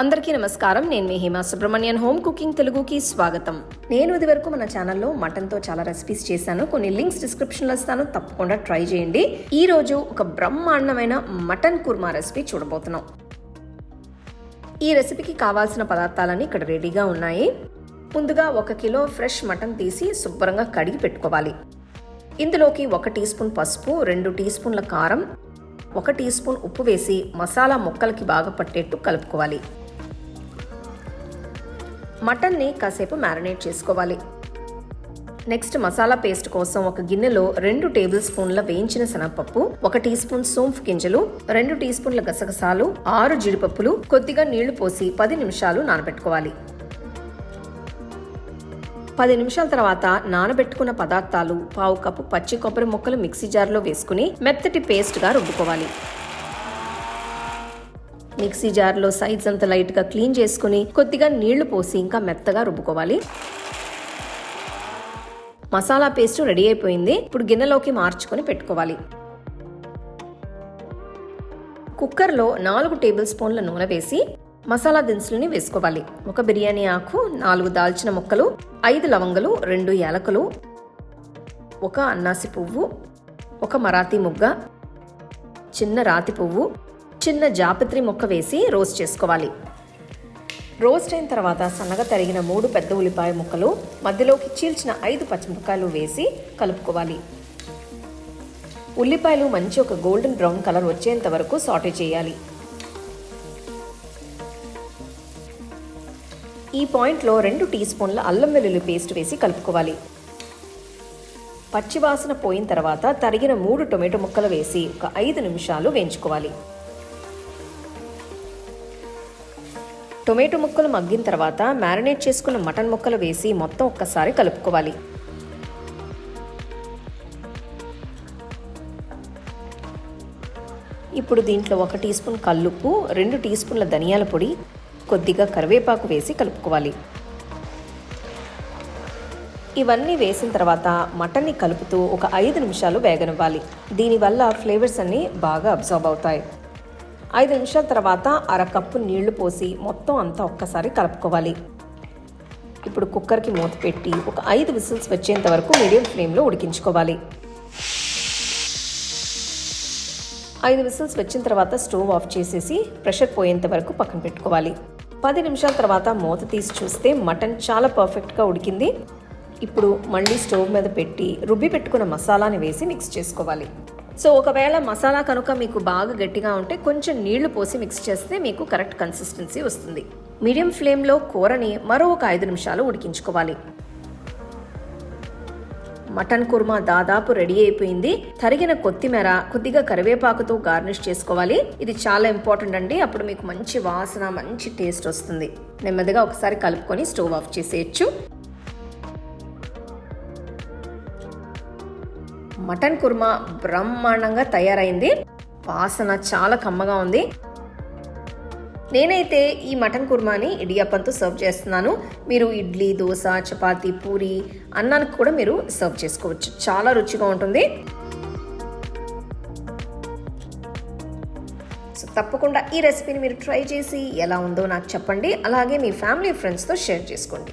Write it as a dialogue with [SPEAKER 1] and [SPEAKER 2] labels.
[SPEAKER 1] అందరికీ నమస్కారం. నేను మీ హేమా సుబ్రహ్మణ్యన్. హోమ్ కుకింగ్ తెలుగుకి స్వాగతం. నేను ఇది వరకు మన ఛానల్లో మటన్తో చాలా రెసిపీస్ చేశాను. కొన్ని లింక్స్ డిస్క్రిప్షన్లో ఇస్తాను. తప్పకుండా ట్రై చేయండి. ఈ రోజు ఒక బ్రహ్మాండమైన మటన్ కుర్మా రెసిపీ చూడబోతున్నాం. ఈ రెసిపీకి కావాల్సిన పదార్థాలన్నీ ఇక్కడ రెడీగా ఉన్నాయి. ముందుగా ఒక కిలో ఫ్రెష్ మటన్ తీసి శుభ్రంగా కడిగి పెట్టుకోవాలి. ఇందులోకి ఒక టీ స్పూన్ పసుపు రెండు టీ స్పూన్ల కారం ఒక టీ స్పూన్ ఉప్పు వేసి మసాలా ముక్కలకి బాగా పట్టేట్టు కలుపుకోవాలి. మటన్ని కాసేపు మ్యారినేట్ చేసుకోవాలి. నెక్స్ట్ మసాలా పేస్ట్ కోసం ఒక గిన్నెలో రెండు టేబుల్ స్పూన్ల వేయించిన శనగపప్పు ఒక టీ స్పూన్ సోంఫ్ గింజలు రెండు టీ స్పూన్ల గసగసాలు ఆరు జీడిపప్పులు కొద్దిగా నీళ్ళు పోసి పది నిమిషాలు నానబెట్టుకోవాలి. పది నిమిషాల తర్వాత నానబెట్టుకున్న పదార్థాలు పావు కప్పు పచ్చి కొబ్బరి ముక్కలు మిక్సీ జార్లో వేసుకుని మెత్తటి పేస్ట్గా రుబ్బుకోవాలి. మిక్సీ జార్లో సైజ్ అంత లైట్గా క్లీన్ చేసుకుని కొద్దిగా నీళ్ళు పోసి ఇంకా మెత్తగా రుబ్బుకోవాలి. మసాలా పేస్ట్ రెడీ అయిపోయింది. ఇప్పుడు గిన్నెలోకి మార్చుకొని పెట్టుకోవాలి. కుక్కర్లో నాలుగు టేబుల్ స్పూన్ల నూనె వేసి మసాలా దినుసులని వేసుకోవాలి. ఒక బిర్యానీ ఆకు నాలుగు దాల్చిన ముక్కలు ఐదు లవంగలు రెండు యాలకులు ఒక అన్నాసి పువ్వు ఒక మరాఠీ ముగ్గ చిన్న రాతి పువ్వు చిన్న జాపత్రి ముక్క వేసి రోస్ట్ చేసుకోవాలి. రోస్ట్ అయిన తర్వాత సన్నగా తరిగిన మూడు పెద్ద ఉల్లిపాయ ముక్కలు మధ్యలోకి చీల్చిన ఐదు పచ్చిమిరపకాయలు వేసి కలుపుకోవాలి. ఉల్లిపాయలు మంచి ఒక గోల్డెన్ బ్రౌన్ కలర్ వచ్చేంత వరకు సాటే చేయాలి. ఈ పాయింట్లో రెండు టీ స్పూన్ల అల్లం వెల్లుల్లి పేస్ట్ వేసి కలుపుకోవాలి. పచ్చివాసన పోయిన తర్వాత తరిగిన మూడు టొమాటో ముక్కలు వేసి ఒక ఐదు నిమిషాలు వేయించుకోవాలి. టొమాటో ముక్కలు మగ్గిన తర్వాత మ్యారినేట్ చేసుకున్న మటన్ ముక్కలు వేసి మొత్తం ఒక్కసారి కలుపుకోవాలి. ఇప్పుడు దీంట్లో ఒక టీ స్పూన్ కల్లుప్పు రెండు టీ స్పూన్ల ధనియాల పొడి కొద్దిగా కరివేపాకు వేసి కలుపుకోవాలి. ఇవన్నీ వేసిన తర్వాత మటన్ని కలుపుతూ ఒక ఐదు నిమిషాలు వేగనివ్వాలి. దీనివల్ల ఫ్లేవర్స్ అన్నీ బాగా అబ్జర్వ్ అవుతాయి. ఐదు నిమిషాల తర్వాత అర కప్పు నీళ్ళు పోసి మొత్తం అంతా ఒక్కసారి కలుపుకోవాలి. ఇప్పుడు కుక్కర్కి మూత పెట్టి ఒక ఐదు విసిల్స్ వచ్చేంత వరకు మీడియం ఫ్లేమ్లో ఉడికించుకోవాలి. ఐదు విసిల్స్ వచ్చిన తర్వాత స్టవ్ ఆఫ్ చేసేసి ప్రెషర్ పోయేంత వరకు పక్కన పెట్టుకోవాలి. పది నిమిషాల తర్వాత మూత తీసి చూస్తే మటన్ చాలా పర్ఫెక్ట్గా ఉడికింది. ఇప్పుడు మళ్ళీ స్టవ్ మీద పెట్టి రుబ్బి పెట్టుకున్న మసాలాని వేసి మిక్స్ చేసుకోవాలి. సో ఒకవేళ మసాలా కనుక మీకు బాగా గట్టిగా ఉంటే కొంచెం నీళ్ళు పోసి మిక్స్ చేస్తే మీకు కరెక్ట్ కన్సిస్టెన్సీ వస్తుంది. మీడియం ఫ్లేమ్లో కూరని మరో ఒక ఐదు నిమిషాలు ఉడికించుకోవాలి. మటన్ కుర్మా దాదాపు రెడీ అయిపోయింది. తరిగిన కొత్తిమీర కొద్దిగా కరివేపాకుతో గార్నిష్ చేసుకోవాలి. ఇది చాలా ఇంపార్టెంట్ అండి. అప్పుడు మీకు మంచి వాసన మంచి టేస్ట్ వస్తుంది. నెమ్మదిగా ఒకసారి కలుపుకొని స్టవ్ ఆఫ్ చేసేయచ్చు. మటన్ కుర్మా బ్రహ్మాండంగా తయారైంది. వాసన చాలా కమ్మగా ఉంది. నేనైతే ఈ మటన్ కుర్మాని ఇడియప్పంతో సర్వ్ చేస్తున్నాను. మీరు ఇడ్లీ దోశ చపాతి పూరి అన్నానికి కూడా మీరు సర్వ్ చేసుకోవచ్చు. చాలా రుచిగా ఉంటుంది. సో తప్పకుండా ఈ రెసిపీని మీరు ట్రై చేసి ఎలా ఉందో నాకు చెప్పండి. అలాగే మీ ఫ్యామిలీ ఫ్రెండ్స్తో షేర్ చేసుకోండి.